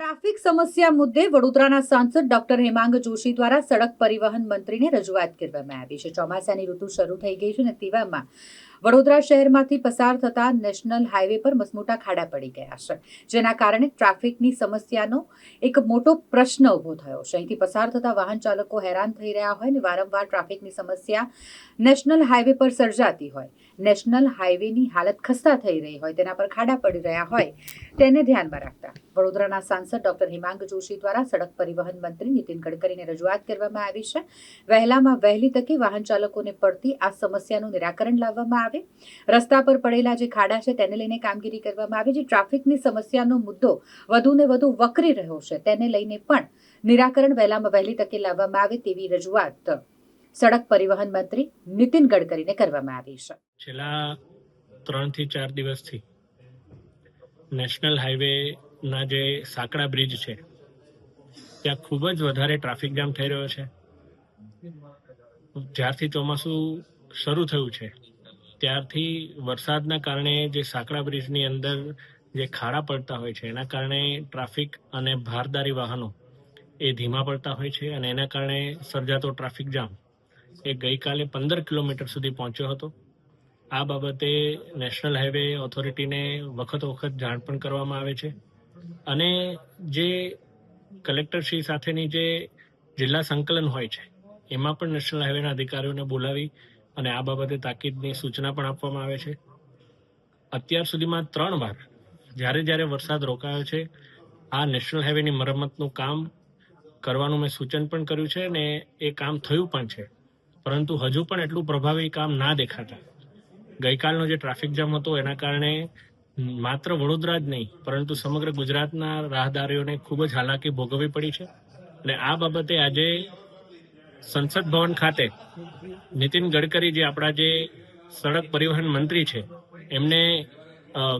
Traffic સમસ્યા મુદ્દે વડોદરાના સાંસદ ડોક્ટર હેમાંગ જોશી દ્વારા સડક પરિવહન મંત્રીને રજૂઆત કરવામાં આવી છે. ચોમાસાની ઋતુ શરૂ થઈ ગઈ છે અને તેવામાં વડોદરા શહેરમાંથી પસાર થતા નેશનલ હાઈવે પર મસમોટા ખાડા પડી ગયા છે, જેના કારણે ટ્રાફિકની સમસ્યાનો એક મોટો પ્રશ્ન ઊભો થયો છે. અહીંથી પસાર થતા વાહન ચાલકો હેરાન થઈ રહ્યા હોય અને વારંવાર ટ્રાફિકની સમસ્યા નેશનલ હાઈવે પર સર્જાતી હોય, નેશનલ હાઈવેની હાલત ખસ્તા થઈ રહી હોય, તેના પર ખાડા પડી રહ્યા હોય, તેને ધ્યાનમાં રાખતા વડોદરાના સાંસદ ડોક્ટર હિમાંગ જોશી દ્વારા સડક પરિવહન મંત્રી નીતિન ગડકરીને રજૂઆત કરવામાં આવી છે. વહેલામાં વહેલી તકે વાહન ચાલકોને પડતી આ સમસ્યાનું નિરાકરણ લાવવામાં આવે રસ્તા પર પડેલા જે ખાડા છે તેને લઈને કામગીરી કરવામાં આવે જે ટ્રાફિકની સમસ્યાનો મુદ્દો વધુને વધુ વકરી રહ્યો છે. તેને લઈને પણ નિરાકરણ વહેલામાં વહેલી તકે લાવવામાં આવે તેવી રજૂઆત સડક પરિવહન મંત્રી નીતિન ગડકરીને કરવામાં આવી છે. છેલ્લા ત્રણથી ચાર દિવસથી નેશનલ હાઈવેના જે સાંકડા બ્રિજ છે, ત્યાં ખૂબ જ વધારે ટ્રાફિક જામ થઈ રહ્યો છે. જ્યારથી ચોમાસું શરૂ થયું છે ત્યારથી વરસાદના કારણે જે સાંકડા બ્રિજની અંદર જે ખાડા પડતા હોય છે, એના કારણે ટ્રાફિક અને ભારદારી વાહનો એ ધીમા પડતા હોય છે અને એના કારણે સર્જાતો ટ્રાફિક જામ એ ગઈકાલે પંદર કિલોમીટર સુધી પહોંચ્યો હતો. આ બાબતે નેશનલ હાઈવે ઓથોરિટીને વખત વખત જાણ પણ કરવામાં આવે છે અને જે કલેક્ટરશ્રી સાથેની જે જિલ્લા સંકલન હોય છે, એમાં પણ નેશનલ હાઈવેના અધિકારીઓને બોલાવી અને આ બાબતે તાકીદની સૂચના પણ આપવામાં આવે છે. અત્યાર સુધીમાં ત્રણ વાર જ્યારે જ્યારે વરસાદ રોકાયો છે, આ નેશનલ હાઈવેની મરમ્મતનું કામ કરવાનું મેં સૂચન પણ કર્યું છે અને એ કામ થયું પણ છે. પરંતુ હજુ પણ એટલું પ્રભાવી કામ ના દેખાતા. ગઈકાલનો જે ટ્રાફિક જામ હતો એના કારણે માત્ર વડોદરા જ નહીં, પરંતુ સમગ્ર ગુજરાતના રાહદારીઓને ખૂબ જ હાલાકી ભોગવવી પડી છે. અને આ બાબતે આજે સંસદ ભવન ખાતે નીતિન ગડકરી જે આપણા જે સડક પરિવહન મંત્રી છે, એમને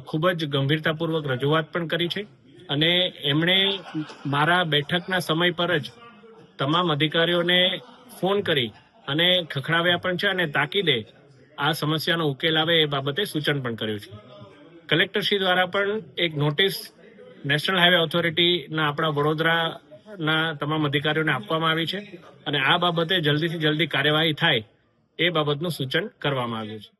ખૂબ જ ગંભીરતાપૂર્વક રજૂઆત પણ કરી છે અને એમણે મારા બેઠકના સમય પર જ તમામ અધિકારીઓને ફોન કરી અને ખખડાવ્યા પણ છે અને તાકીદે આ સમસ્યાનો ઉકેલ આવે એ બાબતે સૂચન પણ કર્યું છે. કલેક્ટરશ્રી દ્વારા પણ એક નોટિસ નેશનલ હાઈવે ઓથોરિટીના આપણા વડોદરાના તમામ અધિકારીઓને આપવામાં આવી છે અને આ બાબતે જલ્દીથી જલ્દી કાર્યવાહી થાય એ બાબતનું સૂચન કરવામાં આવ્યું છે.